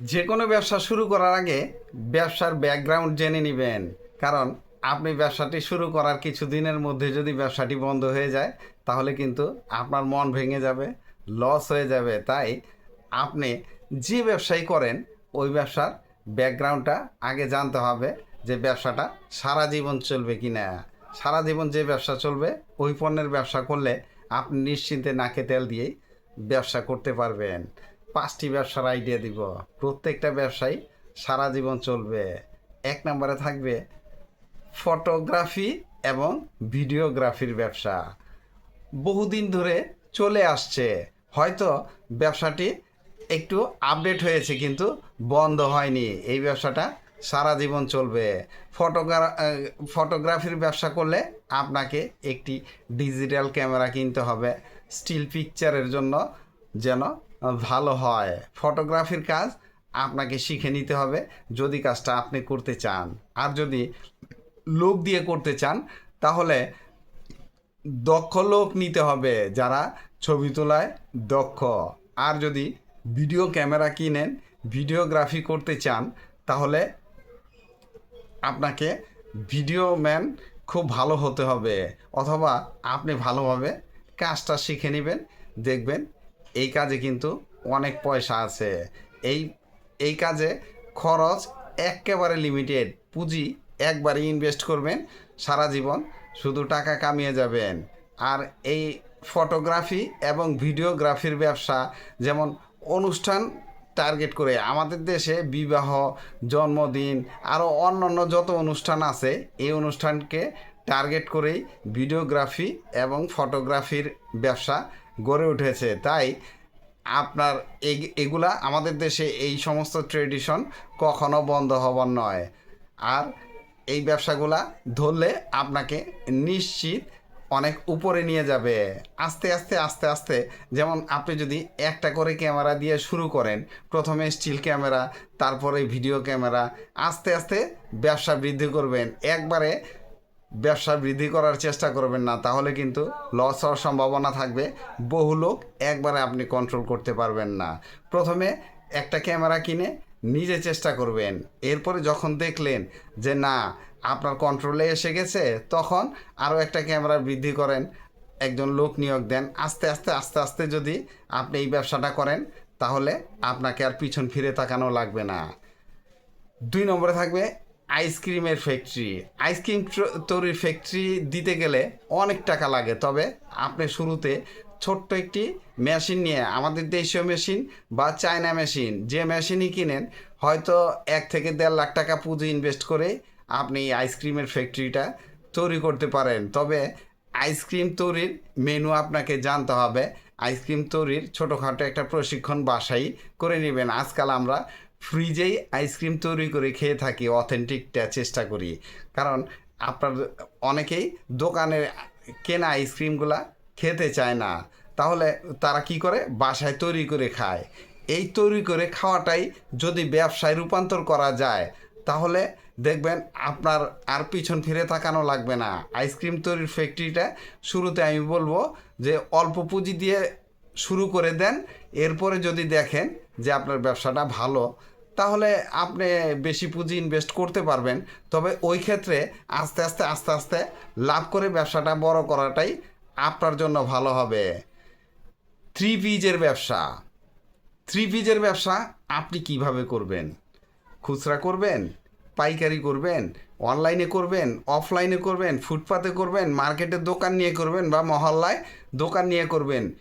যে কোনো ব্যবসা শুরু করার আগে ব্যবসার ব্যাকগ্রাউন্ড জেনে নেবেন। কারণ আপনি ব্যবসাটি শুরু করার কিছু দিনের মধ্যে যদি ব্যবসাটি বন্ধ হয়ে যায়, তাহলে কিন্তু আপনার মন ভেঙে যাবে লস হয়ে যাবে। তাই আপনি যে ব্যবসাই করেন, ওই ব্যবসার ব্যাকগ্রাউন্ডটা আগে জানতে হবে যে ব্যবসাটা সারা জীবন চলবে কি না সারা জীবন যে ব্যবসা চলবে, ওই পণ্যের ব্যবসা করলে আপনি নিশ্চিন্তে নাকে তেল দিয়েই ব্যবসা করতে পারবেন। পাঁচটি ব্যবসার আইডিয়া দিব। প্রত্যেকটা ব্যবসায় সারা জীবন চলবে। এক নম্বরে থাকবে ফটোগ্রাফি এবং ভিডিওগ্রাফির ব্যবসা। বহুদিন ধরে চলে আসছে। হয়তো ব্যবসাটি একটু আপডেট হয়েছে কিন্তু বন্ধ হয়নি। এই ব্যবসাটা সারা জীবন চলবে। ফটোগ্রা ফটোগ্রাফির ব্যবসা করলে আপনাকে একটি ডিজিটাল ক্যামেরা কিনতে হবে। স্টিল পিকচারের জন্য যেন ভালো হয়। ফটোগ্রাফির কাজ আপনাকে শিখে নিতে হবে যদি কাজটা আপনি করতে চান। আর যদি লোক দিয়ে করতে চান, তাহলে দক্ষ লোক নিতে হবে যারা ছবি তোলায় দক্ষ। আর যদি ভিডিও ক্যামেরা কিনেন, ভিডিওগ্রাফি করতে চান, তাহলে আপনাকে ভিডিও ম্যান খুব ভালো হতে হবে। অথবা আপনি ভালোভাবে কাজটা শিখে নেবেন, দেখবেন এই কাজে কিন্তু অনেক পয়সা আছে। এই এই কাজে খরচ একেবারে লিমিটেড পুঁজি একবারে ইনভেস্ট করবেন, সারা জীবন শুধু টাকা কামিয়ে যাবেন। আর এই ফটোগ্রাফি এবং ভিডিওগ্রাফির ব্যবসা, যেমন অনুষ্ঠান টার্গেট করে আমাদের দেশে বিবাহ, জন্মদিন আরও অন্যান্য যত অনুষ্ঠান আছে, এই অনুষ্ঠানকে টার্গেট করেই ভিডিওগ্রাফি এবং ফটোগ্রাফির ব্যবসা গড়ে উঠেছে। তাই আপনার এগ- এগুলা আমাদের দেশে এই সমস্ত ট্রেডিশন কখনো বন্ধ হবার নয়। আর এই ব্যবসাগুলা ধরলে আপনাকে নিশ্চিত অনেক উপরে নিয়ে যাবে। আস্তে আস্তে আস্তে আস্তে যেমন আপনি যদি একটা করে ক্যামেরা দিয়ে শুরু করেন, প্রথমে স্টিল ক্যামেরা তারপরে ভিডিও ক্যামেরা আস্তে আস্তে ব্যবসা বৃদ্ধি করবেন। একবারে ব্যবসা বৃদ্ধি করার চেষ্টা করবেন না, তাহলে কিন্তু লস হওয়ার সম্ভাবনা থাকবে। বহু লোক একবারে আপনি কন্ট্রোল করতে পারবেন না। প্রথমে একটা ক্যামেরা কিনে নিজে চেষ্টা করবেন। এরপরে যখন দেখলেন যে না, আপনার কন্ট্রোলে এসে গেছে, তখন আরও একটা ক্যামেরা বৃদ্ধি করেন। একজন লোক নিয়োগ দেন। আস্তে আস্তে আস্তে আস্তে যদি আপনি এই ব্যবসাটা করেন, তাহলে আপনাকে আর পিছন ফিরে তাকানো লাগবে না। দুই নম্বরে থাকবে আইসক্রিমের ফ্যাক্টরি আইসক্রিম তৈরির ফ্যাক্টরি দিতে গেলে অনেক টাকা লাগে, তবে আপনি শুরুতে ছোট্ট একটি মেশিন নিয়ে আমাদের দেশীয় মেশিন বা চায়না মেশিন যে মেশিনই কিনেন, হয়তো এক থেকে দেড় লাখ টাকা পুঁজি ইনভেস্ট করে আপনি আইসক্রিমের ফ্যাক্টরিটা তৈরি করতে পারেন। তবে আইসক্রিম তৈরির মেনু আপনাকে জানতে হবে। আইসক্রিম তৈরির ছোটোখাটো একটা প্রশিক্ষণ বাসাই করে নেবেন। আজকাল আমরা ফ্রিজেই আইসক্রিম তৈরি করে খেয়ে থাকি অথেন্টিকটা চেষ্টা করি। কারণ আপনার অনেকেই দোকানের কেনা আইসক্রিমগুলা খেতে চায় না। তাহলে তারা কি করে? বাসায় তৈরি করে খায়। এই তৈরি করে খাওয়াটাই যদি ব্যবসায় রূপান্তর করা যায়, তাহলে দেখবেন আপনার আর পিছন ফিরে তাকানো লাগবে না। আইসক্রিম তৈরির ফ্যাক্টরিটা শুরুতে আমি বলব যে অল্প পুঁজি দিয়ে শুরু করে দেন। এরপরে যদি দেখেন যে আপনার ব্যবসাটা ভালো তাহলে আপনি বেশি পুঁজি ইনভেস্ট করতে পারবেন। তবে ওই ক্ষেত্রে আস্তে আস্তে আস্তে আস্তে লাভ করে ব্যবসাটা বড় করাটাই আপনার জন্য ভালো হবে। থ্রি পিজের ব্যবসা। থ্রি পিজের ব্যবসা আপনি কীভাবে করবেন? খুচরা করবেন, পাইকারি করবেন অনলাইনে করবেন অফলাইনে করবেন, ফুটপাতে করবেন মার্কেটের দোকান নিয়ে করবেন বা মহল্লায় দোকান নিয়ে করবেন।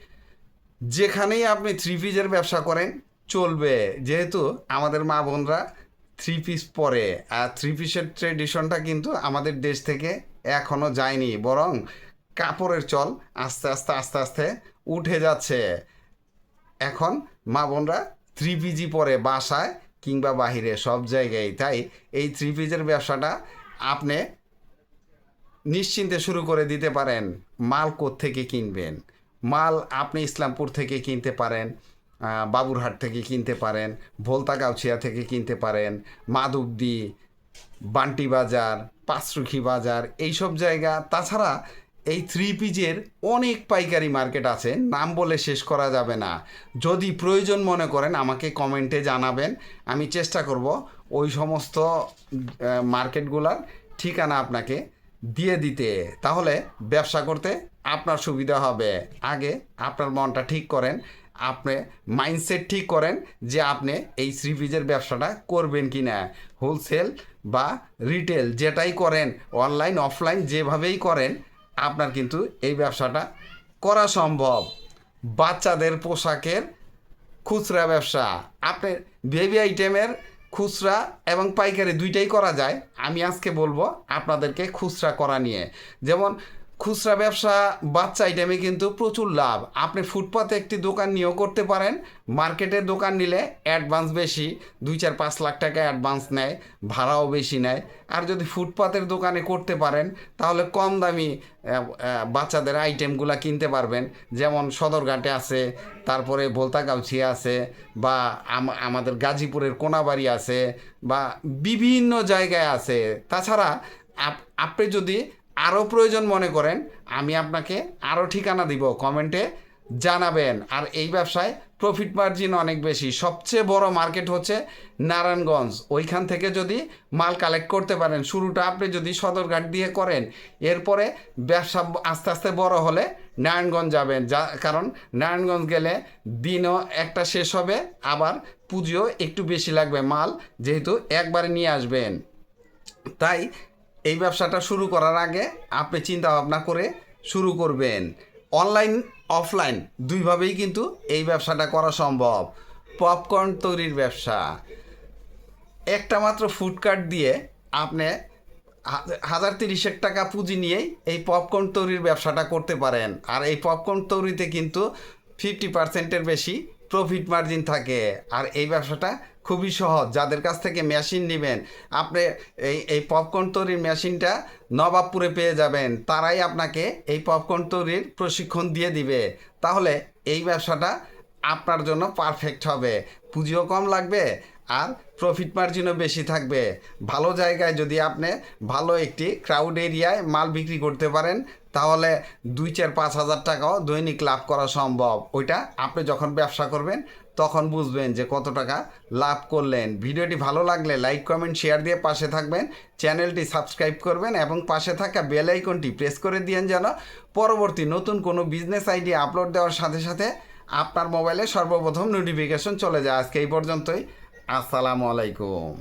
যেখানেই আপনি থ্রি পিজের ব্যবসা করেন চলবে। যেহেতু আমাদের মা বোনরা থ্রি পিস পরে, আর থ্রি পিসের ট্রেডিশনটা কিন্তু আমাদের দেশ থেকে এখনও যায়নি, বরং কাপড়ের চল আস্তে আস্তে আস্তে আস্তে উঠে যাচ্ছে। এখন মা বোনরা থ্রি পিজি পরে, বাসায় কিংবা বাহিরে, সব জায়গায়। তাই এই থ্রি পিজের ব্যবসাটা আপনি নিশ্চিন্তে শুরু করে দিতে পারেন। মাল থেকে কিনবেন? মাল আপনি ইসলামপুর থেকে কিনতে পারেন। বাবুরহাট থেকে কিনতে পারেন ভোলতাগাউছিয়া থেকে কিনতে পারেন, মাধবদি, বান্টি বাজার, পাঁচরুখি বাজার, এইসব জায়গা। তাছাড়া এই থ্রি পিজের অনেক পাইকারি মার্কেট আছে, নাম বলে শেষ করা যাবে না। যদি প্রয়োজন মনে করেন, আমাকে কমেন্টে জানাবেন। আমি চেষ্টা করব ওই সমস্ত মার্কেটগুলার ঠিকানা আপনাকে দিয়ে দিতে। তাহলে ব্যবসা করতে আপনার সুবিধা হবে। আগে আপনার মনটা ঠিক করেন আপনি মাইন্ডসেট ঠিক করেন যে আপনি এই থ্রি পিজের ব্যবসাটা করবেন কি না। হোলসেল বা রিটেল যেটাই করেন অনলাইন অফলাইন যেভাবেই করেন, আপনার কিন্তু এই ব্যবসাটা করা সম্ভব। বাচ্চাদের পোশাকের খুচরা ব্যবসা। আপনি বেবি আইটেমের খুচরা এবং পাইকারি দুইটাই করা যায়। আমি আজকে বলব আপনাদেরকে খুচরা করা নিয়ে। যেমন খুচরা ব্যবসা, বাচ্চা আইটেমে কিন্তু প্রচুর লাভ। আপনি ফুটপাতে একটি দোকান নিয়েও করতে পারেন। মার্কেটের দোকান নিলে অ্যাডভান্স বেশি, দুই চার পাঁচ লাখ টাকা অ্যাডভান্স নেয়, ভাড়াও বেশি নেয়। আর যদি ফুটপাতের দোকানে করতে পারেন, তাহলে কম দামি বাচ্চাদের আইটেমগুলো কিনতে পারবেন। যেমন সদরঘাটে আছে, তারপরে ভোলতাগাউছি আছে, বা আম- আমাদের গাজীপুরের কোনাবাড়ি আছে, বা বিভিন্ন জায়গায় আছে। তাছাড়া আপ- আপনি যদি আরও প্রয়োজন মনে করেন, আমি আপনাকে আরও ঠিকানা দিব কমেন্টে জানাবেন। আর এই ব্যবসায় প্রফিট মার্জিন অনেক বেশি। সবচেয়ে বড় মার্কেট হচ্ছে নারায়ণগঞ্জ। ওইখান থেকে যদি মাল কালেক্ট করতে পারেন, শুরুটা আপনি যদি সদরঘাট দিয়ে করেন, এরপরে ব্যবসা আস্তে আস্তে বড় হলে নারায়ণগঞ্জ যাবেন। যা, কারণ নারায়ণগঞ্জ গেলে দিনও একটা শেষ হবে, আবার পুঁজিও একটু বেশি লাগবে মাল, যেহেতু একবারে নিয়ে আসবেন। তাই এই ব্যবসাটা শুরু করার আগে আপনি চিন্তা ভাবনা করে শুরু করবেন। অনলাইন, অফলাইন দুইভাবেই কিন্তু এই ব্যবসাটা করা সম্ভব। পপকর্ন তৈরির ব্যবসা। একটা মাত্র ফুডকার্ট দিয়ে আপনি হাজার তিরিশেক টাকা পুঁজি নিয়েই এই পপকর্ন তৈরির ব্যবসাটা করতে পারেন। আর এই পপকর্ন তৈরিতে কিন্তু ফিফটি পার্সেন্টের বেশি প্রফিট মার্জিন থাকে। আর এই ব্যবসাটা খুবই সহজ। যাদের কাছ থেকে মেশিন নেবেন, আপনি এই এই পপকর্ন তৈরির মেশিনটা নবাবপুরে পেয়ে যাবেন। তারাই আপনাকে এই পপকর্ন তৈরির প্রশিক্ষণ দিয়ে দিবে। তাহলে এই ব্যবসাটা আপনার জন্য পারফেক্ট হবে। পুঁজিও কম লাগবে আর প্রফিট মার্জিনও বেশি থাকবে। ভালো জায়গায় যদি আপনি ভালো একটি ক্রাউড এরিয়ায় মাল বিক্রি করতে পারেন, তাহলে দুই চার পাঁচ হাজার টাকাও দৈনিক লাভ করা সম্ভব। ওইটা আপনি যখন ব্যবসা করবেন, তখন বুঝবেন যে কত টাকা লাভ করলেন। ভিডিওটি ভালো লাগলে লাইক কমেন্ট শেয়ার দিয়ে পাশে থাকবেন, চ্যানেলটি সাবস্ক্রাইব করবেন এবং পাশে থাকা বেল আইকনটি প্রেস করে দিয়েন যেন পরবর্তী নতুন কোনো বিজনেস আইডিয়া আপলোড দেওয়ার সাথে সাথে আপনার মোবাইলে সর্বপ্রথম নোটিফিকেশন চলে যায়। আজকে এই পর্যন্তই। আসসালামু আলাইকুম।